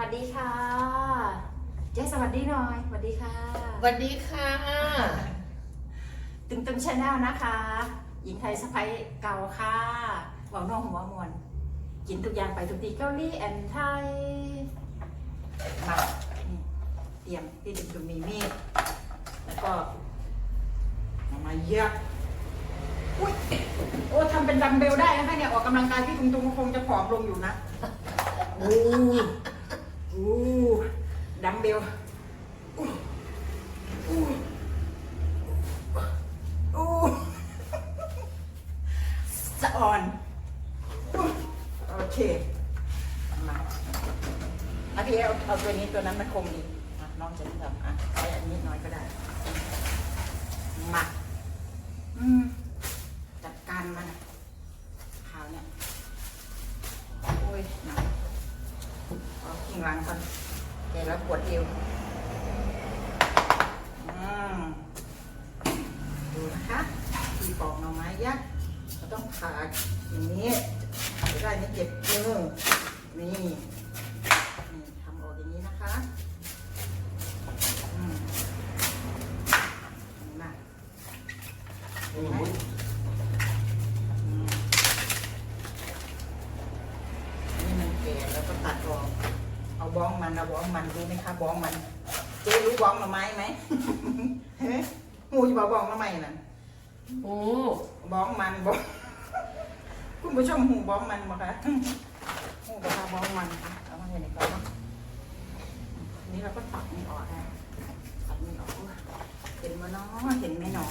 วัสดีค่ะ เจ๊สวัสดีหน่อย สวัสดีค่ะ สวัสดีค่ะ ตึงตึงชาแนลนะคะ หญิงไทยสะพ้ยเก่าค่ะหวังน้องหัวมวลกินทุกอย่างไปทุกทีเกาหลีแอนไทย มานี่เตรียมที่ดึงดึงมีมีดแล้วก็เอามาเยอะอุ้ยโอ้ทำเป็นดัมเบลได้นะคะเนี่ย ออกกำลังกายที่ตุงตุงคงจะผอมลงอยู่นะอู้ อู้ดัมเบลอู้อู้อู้สะอ่อนโอเคมาอาพี่เอาเอาตัวนี้ตัวนั้นมันคงดีน้องจะทำอะใช้อันนี้น้อยก็ได้มาอืมจัดการมันขาวเนี่ยโอ้ยหนาว เอางหลังก่อนแกแล้วปวดเอวดูนะคะที่ปอกหน่อไม้ยักษ์เราต้องผ่าอย่างนี้จะได้ไม่เจ็บมือนี่นี่ทำออกอย่างนี้นะคะอืมมา อืม อืมนี่มันแก่แล้วก็ตัดออก เอาบ้องมันเอาบ้องมันรู้ไหมคะบ้องมัน เจ๊รู้บ้องหน่อไม้ไหมเฮ้ยหูอยู่บ่บ้องหน่อไม้นั่นโอ้บ้องมันบ้องคุณผู้ชมหูบ้องมันบ่คะหูบ่คะบ้องมันค่ะเอามาให้ในกล่องเนาะอันนี้เราก็ตัดมันออกนะตัดมันออกอุ๊ยเห็นมั้เนาะเห็นไหมเนาะ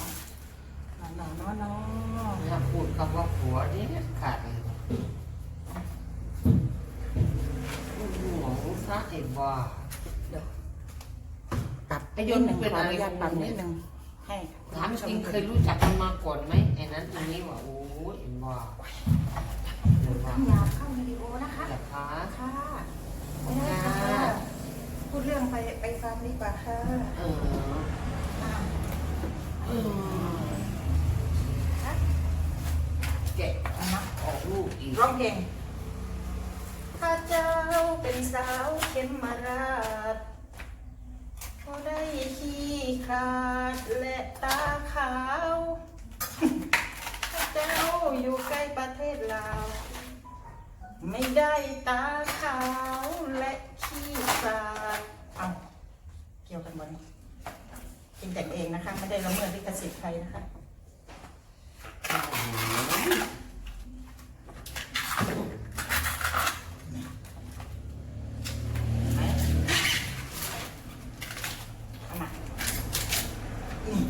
เนาะเนาะเนาะเนาะอย่าพูดคำว่าผัวเด็ดขาดเลยหวง ซะไอ้บ้าวตัดไอ้ยนต์เป็นอะไรอนุญาตตัดนิดนึงให้ถามจริงเคยรู้จักกันมาก่อนไหมไอ้นั้นอันนี้ว่าโอ้ยไอ้บ้าไอ้บ้าอยากเข้าวิดีโอนะคะอย่าพาค่ะไม่ได้ค่ะ พูดเรื่องไปไปฟังดีกว่าค่ะเอออ่าเออแกะออกลูกอีกร้องเพลง ข้าเจ้าเป็นสาวเข้มมาราดพอได้ขี้ขาดและตาขาวข้าเจ้าอยู่ใกล้ประเทศลาว ไม่ได้ตาขาวและขี้ขาดเอาเกี่ยวกันหมดกินแต่งเองนะคะ ไม่ได้ละเมิดลิขสิทธิ์ใครนะคะ ไหนเอามานี่นี่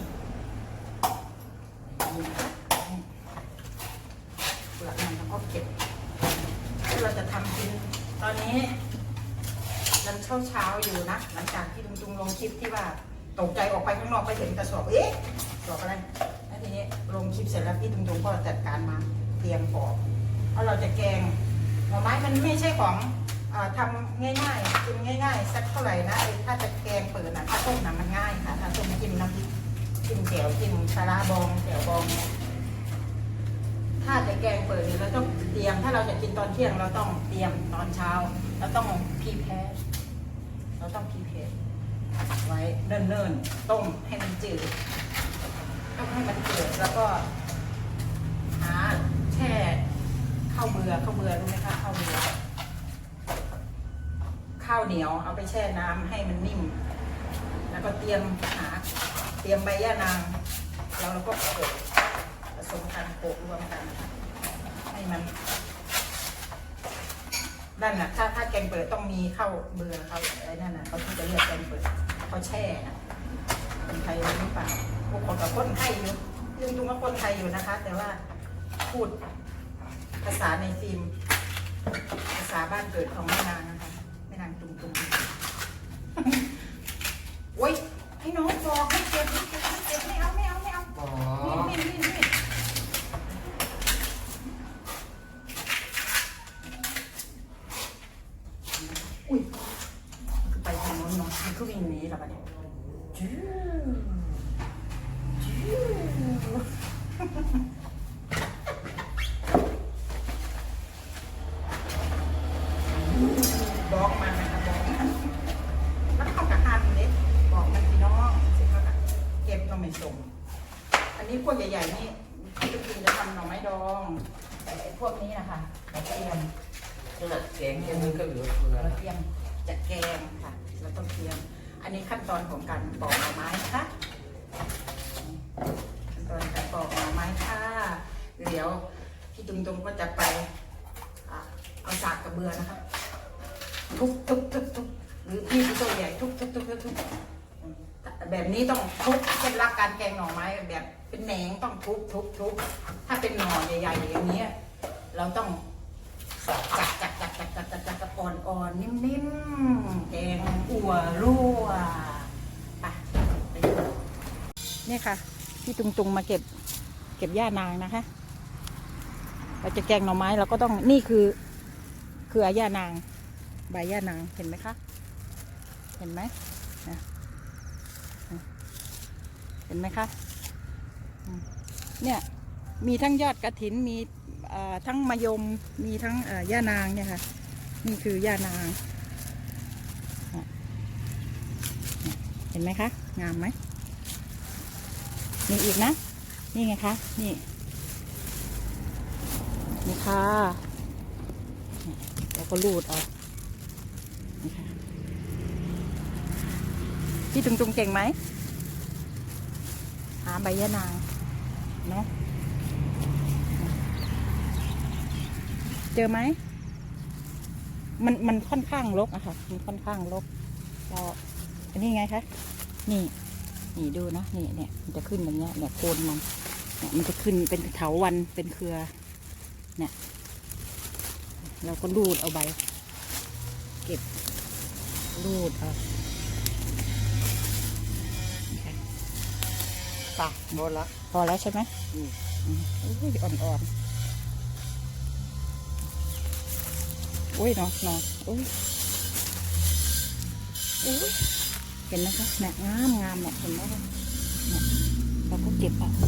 เปลือกมันแล้วก็เก็บที่เราจะทำกิน ตอนนี้ ยังเช้าเช้าๆอยู่นะ หลังจากที่ลุงจุงลงคลิปที่ว่าตกใจออกไปข้างนอกไปเห็นกระสอบเอ๊ะกระสอบอะไรแล้วทีนี้ลงคลิปเสร็จแล้วพี่ตุงตุงก็จัดการมาเตรียมปอกเพราะเราจะแกงหน่อไม้มันไม่ใช่ของอาทำง่ายๆกินง่ายๆสักเท่าไหร่นะไอ้ถ้าจะแกงเปิดนะถ้าต้มนะมันง่ายค่ะถ้าต้มจิ้มน้ำพริกจิ้มแจ่วจิ้มปลาราบองแจ่วบองเนี่ยถ้าจะแกงเปิดนี่เราต้องเตรียม ถ้าเราจะกินตอนเที่ยงเราต้องเตรียมตอนเช้าเราต้องพีแพร์ เราต้องพรีแพร์ไว้เนิ่นๆ ต้มให้มันจืด ต้มให้มันจืดแล้วก็หาแช่ข้าวเบือข้าวเบือรู้ไหมคะข้าวเบือข้าวเหนียวเอาไปแช่น้ำให้มันนิ่ม แล้วก็เตรียมหาเตรียมใบย่านางแล้วเราก็โขลกผสมกันโขลกรวมกัน ให้มัน นั่นน่ะถ้าถ้าแกงเปิดต้องมีข้าวเบื่อข้าวอะไรนั่นน่ะเขาที่จะเรียกแกงเปิดเขาแช่นะคนไทยรู้หรือเปล่าพวกคนกับคนไทยอยู่ยังจุงว่าคนไทยอยู่นะคะ แต่ว่าพูดภาษาในฟิล์มภาษาบ้านเกิดของแม่นางนะคะแม่นางตุงตุง โอ๊ยให้น้องบอกให้เก็บให้เก็บให้เก็บไม่เอาไม่เอาไม่เอา อ๋อ นี่นี่นี่นี่อุ้ยคือไปทางโน้นเนาะมันก็วิ่งหนีแล้วปะเนี่ยจู๊จู๊บอกมันนะคะบอก ไม่ส่ง อันนี้พวกใหญ่ๆนี่ที่จริงๆจะทำหน่อไม้ดองแต่ไอ้พวกนี้ นะคะเราเตรียมนั่นน่ะแกงแค่มันก็เหลือเฟือเราเตรียมจะแกงค่ะเราต้องเตรียม อันนี้ขั้นตอนของการปอกหน่อไม้นะคะขั้นตอนการปอกหน่อไม้ค่ะเดี๋ยวพี่ตุงตุงก็จะไปเอาสากกระเบือนะคะทุบทุบทุบทุบหรือพี่ที่ตัวใหญ่ทุบทุบทุบทุบทุบแบบนี้ต้องทุบเคล็ดลับการแกงหน่อไม้แบบเป็นแหนงต้องทุบทุบทุบถ้าเป็นหน่อใหญ่ๆอย่างนี้เราต้อง จักจักจักจักจักจักจักอ่อนอ่อนนิ่มนิ่มแกงอั่วรั่วเนี่ยค่ะ พี่ตุงตุงมาเก็บ เก็บหญ้านางนะคะ เราจะแกงหน่อไม้เราก็ต้องนี่คือ คืออาหญ้านาง ใบหญ้านางเห็นไหมคะ เห็นไหมเห็นไหมคะ เนี่ย มีทั้งยอดกระถินมี ทั้งมะยมมีทั้งย่านางเนี่ยค่ะ นี่คือย่านาง เห็นไหมคะ งามไหมมีอีกนะ นี่ไงคะ นี่ นี่ค่ะ แล้วก็รูดออกพี่ตุงตุงเก่งไหมหาใบยะนาง เนาะ เจอไหม มันมันค่อนข้างรกอะค่ะ มันค่อนข้างรกเราอันนี้ไงคะ นี่ นี่ดูนะ นี่เนี่ย มันจะขึ้นอย่างเงี้ย เนี่ยโคนมัน เนี่ยมันจะขึ้นเป็นเถาวันเป็นเครือ เนี่ย เราก็รูดเอาใบ เก็บ รูดเอานี่ค่ะปะหมดละ พอแล้วใช่ไหมอืมอืมอุ้ยอ่อนๆ อุ้ยเนาะเนาะอุ้ยอุ้ยเห็นไหมคะเนี่ยงามงามเนี่ยเห็นไหมคะเนี่ยเราก็เก็บเอาห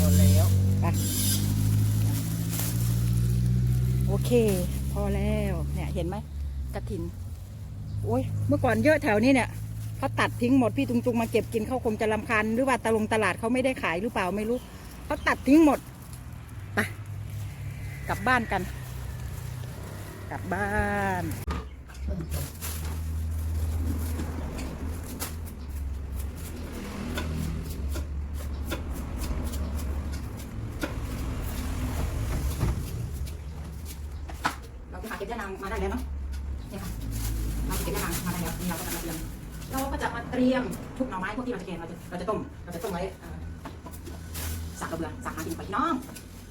มดแล้วไปโอเค พอแล้วเนี่ยเห็นไหมกระถินโอ้ยเมื่อก่อนเยอะแถวนี้เนี่ยเขาตัดทิ้งหมดพี่ตุงตุงมาเก็บกินเขาคงจะลำคาญหรือว่าตะลงตลาดเขาไม่ได้ขายหรือเปล่าไม่รู้เขาตัดทิ้งหมดไป กลับบ้านกัน กลับบ้านเราไปหาเก็บยานางมาได้แล้วเนาะเนี่ยค่ะเราไปเก็บยานางมาได้แล้วนี่เราก็จะมาเตรียมเราก็จะมาเตรียมทุกหน่อไม้พวกที่เราจะแกงเราจะเราจะต้ม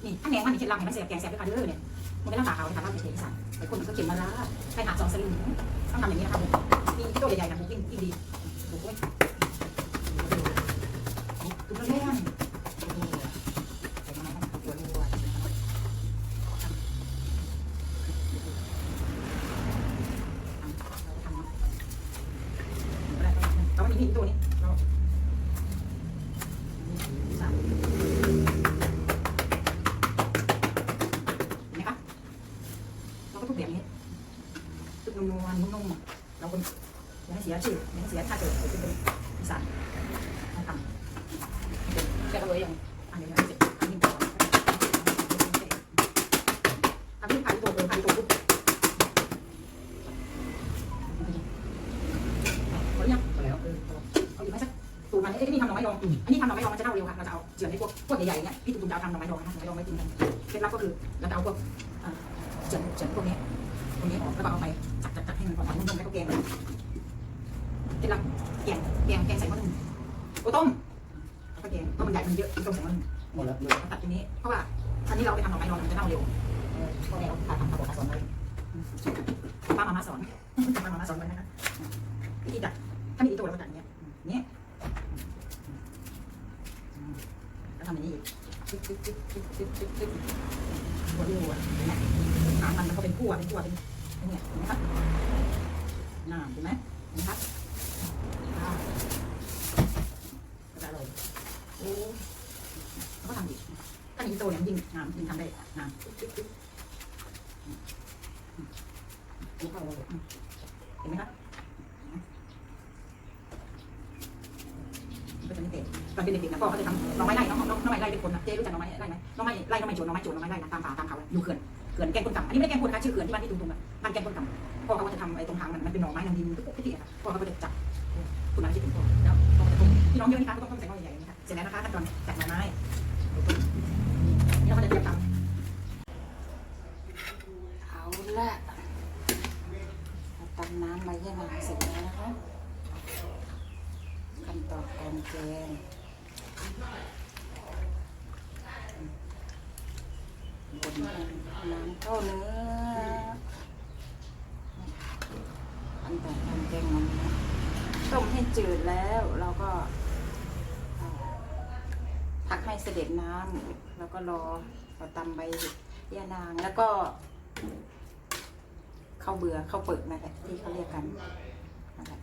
นี่ถ้าแหนงมันมีเคล็ดลับเห็นมันเสียบแกงเสียบด้วยค่ะเด้อเนี่ยมันไม่ต้องตากเขาทำให้เป็นเอกสารไปคนมันก็เขียนมาแล้วไปหาสองสลึงต้องทำอย่างนี้นะครับผมมีโตัวใหญ่ๆนะบุกยิ่งยิ่งดี เสียถ้าเกิดเป็นอีสานทำแค่ก็เลยยังอันนี้นะเสร็จอันนี้ก่อนทำที่พันตัวเออพันตัวปุ๊บหมดหรือยังหมดแล้วเออเอาอยู่ไหมสักตูมันเอ้นี่ทำหน่อไม้ดองอันนี้ทำหน่อไม้ดองมันจะเน่าเร็วค่ะเราจะเอาเฉือนในพวกพวกใหญ่ๆเนี่ยพี่ตุ้มจะเอาทำหน่อไม้ดองนะคะหน่อไม้ดองไม่กินกันเคล็ดลับก็คือเราจะเอาพวกเอ่อเฉือนเฉือนพวกนี้พวกนี้ออกแล้วก็เอาไปจัดจัดจัดให้มันพอๆนุ่มๆแล้วก็แกง เคล็ดลับแกงแกงแกงใส่หม้อนึ่งโอ้ต้มแล้วก็แกงเพราะมันใหญ่มันเยอะต้องใส่หม้อนึ่งหมดแล้วเราตัดตรงนี้เพราะว่าอันนี้เราไปทำหน่อไม้ดองมันจะเน่าเร็วเออพ่อแม่เราพาทำทำบอกสอนไว้ป้ามามาสอนป้ามามาสอนไว้นะคะวิธีจัดถ้ามีอีโต้เราก็จัดอย่างเงี้ยอย่างเงี้ยแล้วทำอย่างนี้อีกชึบชึบชึบชึบชึบชึบชึบหัวที่หัวเนี่ยหางมันมันก็เป็นพั่วเป็นพั่วเป็นเป็นเนี่ยเห็นไหมครับน่าเห็นไหมเห็นไหมครับอ่าก็ จร่โอ้แล้ก็ทำอีกถ้าหอีโต้นี่ยิงยิงทำได้งามเห็นไหมก็จะไม่เตะตอนเป็นเด็กๆนะพ่อเจะทำน้องไม้ไล่น้องไม้ไล่เป็คนนะเจ๊รู้จักน้องไม้ไล่ไหมน้องไม้ไล่น้องไม้โจรน้องไม้โจรน้องไม้ไล่นะตามป่าตามเขาอยู่เขื่อนเขื่อนแกงคนกำอันนี้ไม่ได้แกงคนนะชื่อเขื่อนที่บ้านที่ตุ้งๆอะบ้านแกงคนกำ พ่อเขาก็จะทำไอ้ตรงทางมันมันเป็นหน่อไม้นางดินทุกที่อะค่ะพ่อเขาก็จะจับคุณน้ำคิดถึงพ่อแล้วพ่อก็จะปรุงพี่น้องเยอะนี่คะก็ต้องใส่หม้อใหญ่ๆนะคะเสร็จแล้วนะคะขั้นตอนจัดหน่อไม้นี่เราก็จะเตรียมทำเอาละตำน้ำใบยะนางเสร็จแล้วนะคะขั้นตอนการแกงบนน้ำเข้าเนื้อขั้นตอนการแกงมันนะต้มให้ จืดแล้วเราก็พักให้เสด็จน้ำแล้วก็รอเราตำใบยะนางแล้วก็ข้าวเบื่อข้าวเปิกนั่นแหละที่เขาเรียกกันนั่นแหละ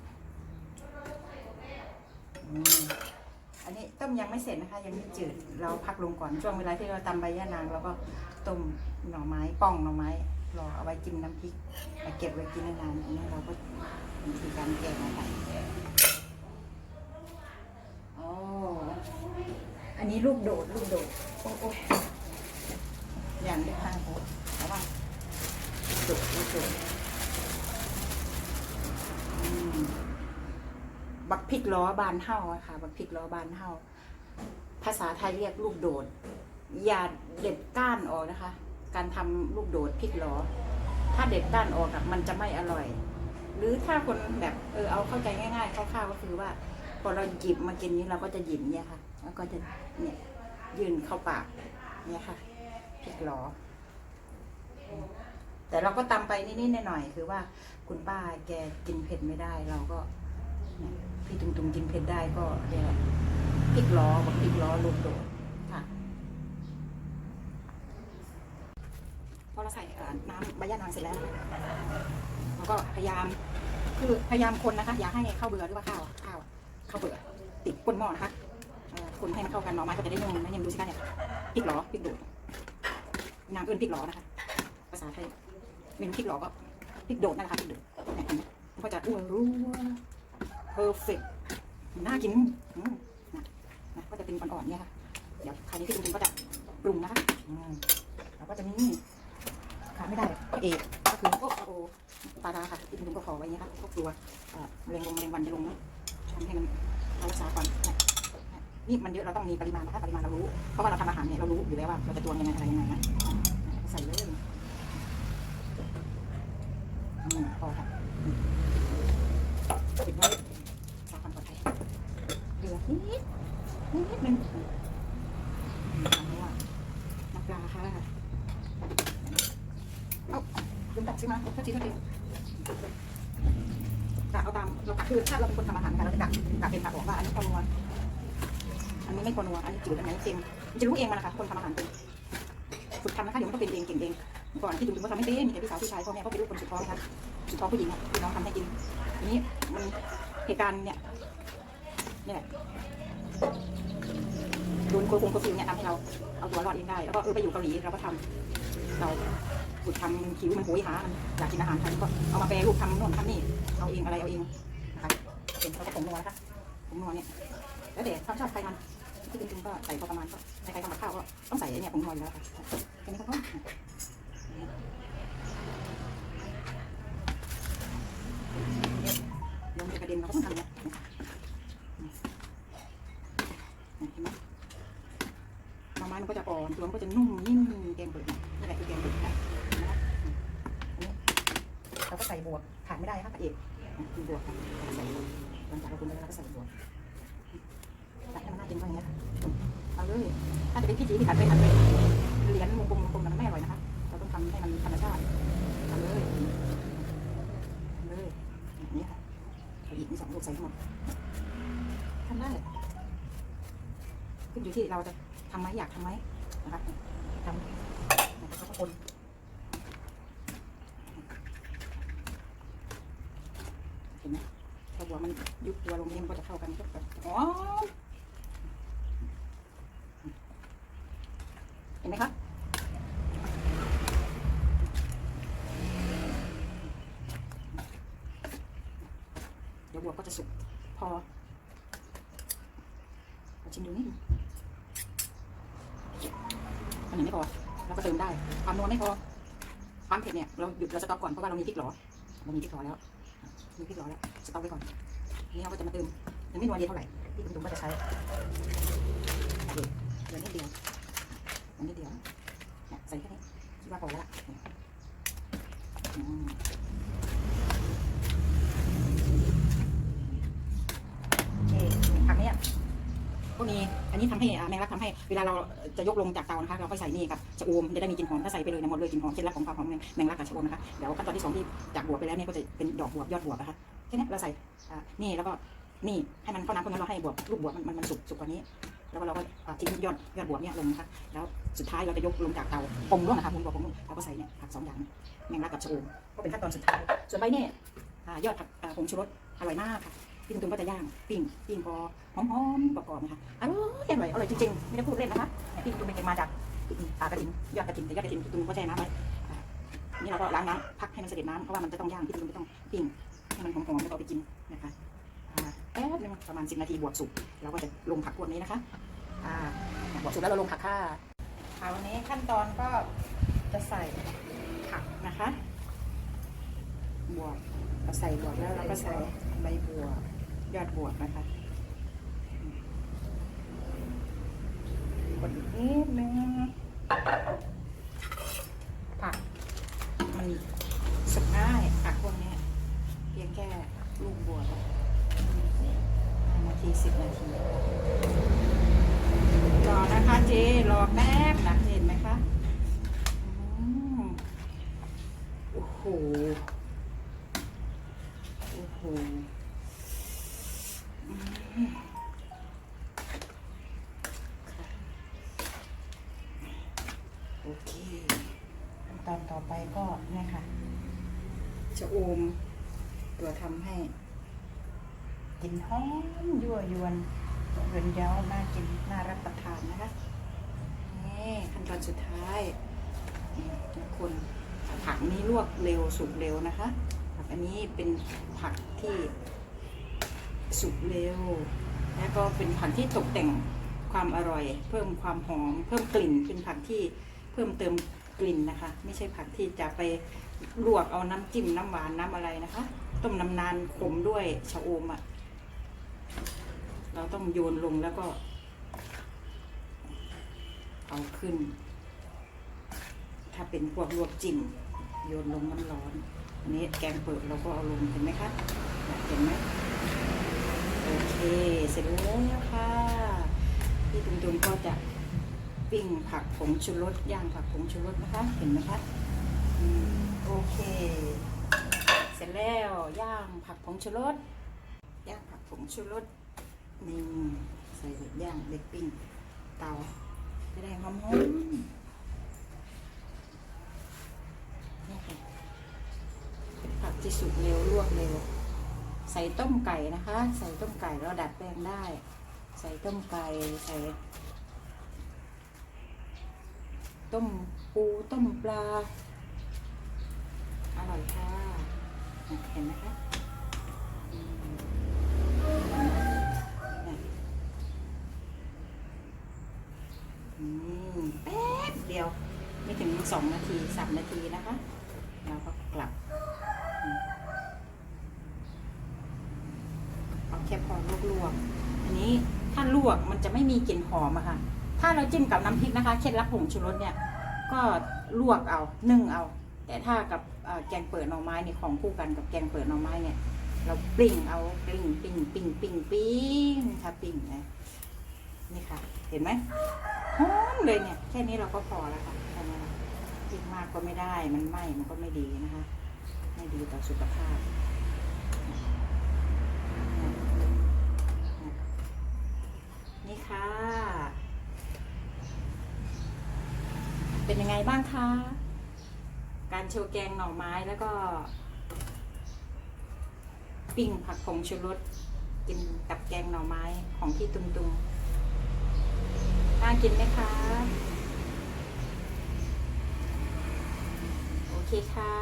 อันนี้ต้มยังไม่เสร็จนะคะยังไม่จืดเราพักลงก่อนช่วงเวลาที่เราตำใบย่านางเราก็ต้มหน่อไม้ป้องหน่อไม้รอเอาไว้จิ้มน้ำพริกเก็บไว้กินนานๆอันนี้เราก็วิธีการแกงอะไรโอ้ อั นนี้ลูกโดดลูกโดดโอ้โอ้ยอย่างเดียวค่ะโอ้ระวังจุกจุกอืมบักพริกล้อบานเฮาค่ะ บักพริกล้อบานเฮาภาษาไทยเรียกลูกโดด อย่าเด็ดก้านออกนะคะ การทำลูกโดดพริกล้อ ถ้าเด็ดก้านออกมันจะไม่อร่อย หรือถ้าคนแบบเออเอาเข้าใจง่ายๆคร่าวๆก็คือว่าพอเราหยิบมากินนี้เราก็จะหยิบเนี่ยค่ะ แล้วก็จะเนี่ยยื่นเข้าปากเนี่ยค่ะพริกล้อแต่เราก็ตำไปนิดๆหน่อยๆคือว่าคุณป้าแกกินเผ็ดไม่ได้ เราก็พี่ตุงตุงกินเผ็ดได้ก็เรียกว่าพริกล้อบอกพริกล้อลูกโดดค่ะพอเราใส่น้ำใบย่านางเสร็จแล้วเราก็พยายามคือพยายามคนนะคะ อย่าให้ข้าวเบื่อหรือว่าข้าวข้าวข้าวเบื่อติดก้นหม้อนะคะเอ่อ คนให้มันเข้ากันหน่อไม้ก็จะได้นุ่มนะยังดูสิคะเนี่ยพริกหลอพริกโดดนางเอิ้นพริกหลอนะคะ ภาษาไทยเมนูพริกหลอก็พริกโดดนั่นแหละค่ะพริกโดดเนี่ยมันก็จะอ้วนรัวเพอร์เฟกต์น่ากินนะก็จะเป็นอ่อนๆเนี่ยค่ะ เดี๋ยวคราวนี้พี่ตุ้มก็จะปรุงนะคะเราก็จะมีขาดไม่ได้เอกก็คือพวกโอปลาดาค่ะพี่ตุ้มก็ขอไว้เนี่ยค่ะพวกตัวเอ่อมะเร็งลงเร็งวันจะลงนะทำให้มันรักษาก่อนเนี่มันเยอะเราต้องมีปริมาณนะคะปริมาณเรารู้ เพราะว่าเราทำอาหารเนี่ยเรารู้อยู่แล้วว่าเราจะตวงยังไงอะไรยังไงนะใส่เลยอืมพอค่ะปิดไว้สาความปลอดภัยเดือดนิดนิดนิดนึงน้ำปลาค่ะเอาลืมตักซื้อมาโทษทีโทษทีกะเอาตามเราคือถ้าเราเป็นคนทำอาหารกันเราจะกะกะเป็นกะบอกว่าอันนี้พอนัว อันนี้ไม่พอนัวอันนี้จืดอันไหนเค็มมันจะรู้เองมันนะคะคนทำอาหารเป็นฝึกทำนะคะเดี๋ยวมันก็เป็นเองเก่งเองก่อนที่ดูดูว่าทำไม่เป็นมีแต่พี่สาวพี่ชายพ่อแม่เขาเป็นลูกคนสุดท้องนะคะสุดท้องผู้หญิงอะพี่น้องทำให้กินทีนี้มันเหตุการณ์เนี่ยเนี่ยแหละโดนโกงโกงเนี่ยทำให้เราเอาตัวรอดเองได้แล้วก็เออไปอยู่เกาหลีเราก็ทำเราฝึกทำคิวมันโหยหามันอยากกินอาหารไทยก็เอามาแปรรูปทำโน่นทำนี่เอาเองอะไรเอาเองนะคะเป็นเราก็ผงนัวนะคะผงนัวเนี่ยแล้วแต่ถ้าชอบใครมัน ที่จริงก็ใส่พอประมาณก็ใครทำกับข้าวก็ต้องใส่ไอ้เนี่ยผงนวอยู่แล้วค่ะแค่นี้ก็พอเดี๋ยวมันจะกระเด็นเราก็ต้องทำเนี่ยเห็นไหมหน่อไม้มันก็จะอ่อนตัวมันก็จะนุ่มนิ่มแกงเปิดนี่ยนี่แหละคือแกงเปิดนะนะครับอันนี้เราก็ใส่บวกขาดไม่ได้ครับพระเอกคือบวกครับใส่บวกหลังจากเราปรุงไปแล้วเราก็ใส่บวก ตัดให้มันน่ากินก็อย่างเงี้ยเอาเลยถ้าจะเป็นพี่จีที่ขัดไปขัดไปเหรียญวงกลมวงกลมมันไม่อร่อยนะคะเราต้องทำให้มันธรรมชาติเอาเลยเอาเลยอย่างนี้ค่ะอีกนี่สองลูกใส่ทั้งหมดทำได้ขึ้นอยู่ที่เราจะทำไหมอยากทำไหมนะคะทำนะครับก็คนเห็นไหมถ้าบัวมันยุบตัวลงนี่มันก็จะเข้ากันก็แบบอ๋อ ห็นไหมคะเดี๋ยวบัวก็จะสุกพอชิมดูนิดนึงอันไหนไม่พอเราก็เติมได้ความนัวไม่พอความเผ็ดเนี่ยเราหยุดเราสต็อปก่อนเพราะว่าเรามีพริกหรอเรามีพริกหรอแล้วมีพริกหรอแล้วสต็อปไว้ก่อนนี้เราก็จะมาเติมยังไม่นัวเดียวเท่าไหร่ที่คุณตุ้มก็จะใช้เคเดี๋ยวนิดเดียว เดี๋ยวนิดเดียวเนี่ยใส่แค่นี้คิดว่าพอแล้วล่ะอืมโอเคผักเนี่ยก็มีอันนี้ทำให้แมงลักทำให้เวลาเราจะยกลงจากเตานะคะ เราก็ใส่นี่กับชะอมจะได้มีกลิ่นหอมถ้าใส่ไปเลยนะหมดเลยกลิ่นหอมเคล็ดลับของความหอมแมงแมงลักกับชะอมนะคะเดี๋ยวขั้นตอนที่สองที่จากบวไปแล้วเนี่ยก็จะเป็นดอกบวยอดบวนะคะแค่นี้เราใส่นี่แล้วก็นี่ให้มันเข้าน้ำเพวกนั้นเราให้บวบลูกบวบมันมันมันสุกสุกกว่านี้ แล้วก็เราก็ทิ้งยอดยอดบวบเนี่ยลงนะคะแล้วสุดท้ายเราจะยกลงจากเตาปรุงร่วงนะคะปรุงบวบปรุงร่วงเราก็ใส่เนี่ยผักสองอย่างแมงลักกับชะอมก็เป็นขั้นตอนสุดท้าย ส่วนใบเนี่ยยอดผักผงชูรสอร่อยมากค่ะพี่ตุ้มก็จะย่างปิ้งปิ้งพอหอมๆกรอบๆนะคะอร่อยอร่อยอร่อยจริงๆไม่ได้พูดเล่นนะคะเนี่ยพี่ตุ้มไปเก็บมาจากอ่ากระถินยอดกระถินแต่ยอดกระถินพี่ตุ้มก็แช่น้ำไว้นี่เราก็ล้างน้ำพักให้มันเสด็จน้ำเพราะว่ามันจะต้องย่างพี่ตุ้มจะต้องปิ้งให้มันหอมๆแล้วก็เอาไปกินนะคะอ่าแป๊บนึงประมาณ10นาทีบวกสุกเราก็จะลงผักพวกนี้นะคะ อ่าบวกสุกแล้วเราลงผักค่ะคราวนี้ขั้นตอนก็จะใส่ผักนะคะบวกเราใส่บวกแล้วเราก็ใส่ใบบวกยอดบวกนะคะกดอีกนิดนึงผักมันสุกง่ายผักพวกเนี้ยเพียงแค่ลูกบวกห้านาทีสิบนาทีรอ นะคะเจรอแป๊บนะเห็นไหมคะโอ้โหโอ้โหโอเคขั้นตอนต่อไปก็เนี่ยค่ะชะโอม ตัวทำให้กลินหอมยั่วยวนเรือนเย้าน่ากินน่ารับประทานนะคะ นี่ขั้นต อนสุดท้ายทุกคนผักนี้ลวกเร็วสุกเร็วนะคะ ผักอันนี้เป็นผักที่สุกเร็ว แล้วก็เป็นผักที่ตกแต่งความอร่อย เพิ่มความหอม เพิ่มกลิ่น เป็นผักที่เพิ่มเติมกลิ่นนะคะ ไม่ใช่ผักที่จะไปลวกเอาน้ำจิ้มน้ำหวานน้ำอะไรนะคะ ต้มน้ำนานขมด้วยชะอมอะ เราต้องโยนลงแล้วก็ เอาขึ้น ถ้าเป็นพวกลวกจิ้มโยนลงน้ำร้อน อันนี้แกงเปิดเราก็เอาลงเห็นไหมคะเห็นไหมโอเคเสร็จแล้วค่ะพี่ตุนๆก็จะปิ้งผักผงชูรสย่างผักผงชูรสนะคะ เห็นไหมคะอโอเค เสร็จแล้วย่างผักผงชูรสย่างผักผงชูรสนี่ใส่เห็ดย่างเด็กปิ้งเตาจะได้หอมๆ เป็นผักที่สุกเร็วลวกเร็ว ใส่ต้มไก่นะคะ ใส่ต้มไก่แล้วดัดแปลงได้ ใส่ต้มไก่ใส่ ต้มปูต้มปลา อร่อยค่ะเห็นไหมคะแป๊บเดียว ไม่ถึงสองนาทีสามนาทีนะคะ เราก็กลับอืมเอาแค่พอลวกๆอันนี้ถ้าลวก มีกลิ่นหอมอะค่ะ ถ้าเราจิ้มกับน้ำพริกนะคะ เคล็ดลับผงชูรสเนี่ย ก็ลวกเอา นึ่งเอา แต่ถ้ากับแกงเปิดหน่อไม้เนี่ยของคู่กันกับแกงเปิดหน่อไม้เนี่ย เราปิ้งเอาปิ้งปิ้งปิ้งปิ้งปิ้งค่ะปิ้งนะนี่ค่ะ เห็นไหมหอมเลยเนี่ย แค่นี้เราก็พอแล้วค่ะแค่นี้ละกินมากก็ไม่ได้ มันไหม้มันก็ไม่ดีนะคะ ไม่ดีต่อสุขภาพ นี่ค่ะ เป็น ยังไงบ้างคะ การโชว์แกงหน่อไม้แล้วก็ ปิ้งผักผงชูรสกินกับแกงหน่อไม้ของพี่ตุงตุงน่ากินไหมคะ โอเคค่ะ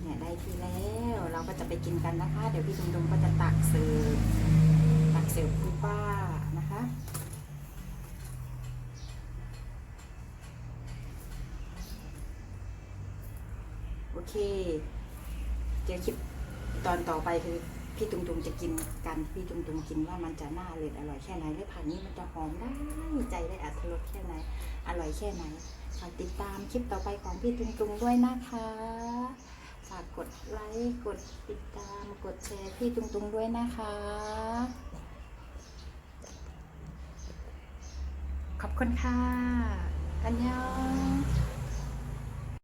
เนี่ยได้ทีแล้ว เราก็จะไปกินกันนะคะ เดี๋ยวพี่ดุงดุงก็จะตักเสิร์ฟ เค เจอคลิปตอนต่อไปคือพี่ตุงตุงจะกินกันพี่ตุงตุงกินว่ามันจะน่าอร่อยอร่อยแค่ไหนและผ่านนี้มันจะหอมได้ใจได้อัตรสแค่ไหน อร่อยแค่ไหนฝากติดตามคลิปต่อไปของพี่ตุงตุงด้วยนะคะฝากกดไลค์กดติดตามกดแชร์พี่ตุงตุงด้วยนะคะ ขอบคุณค่ะอันยอง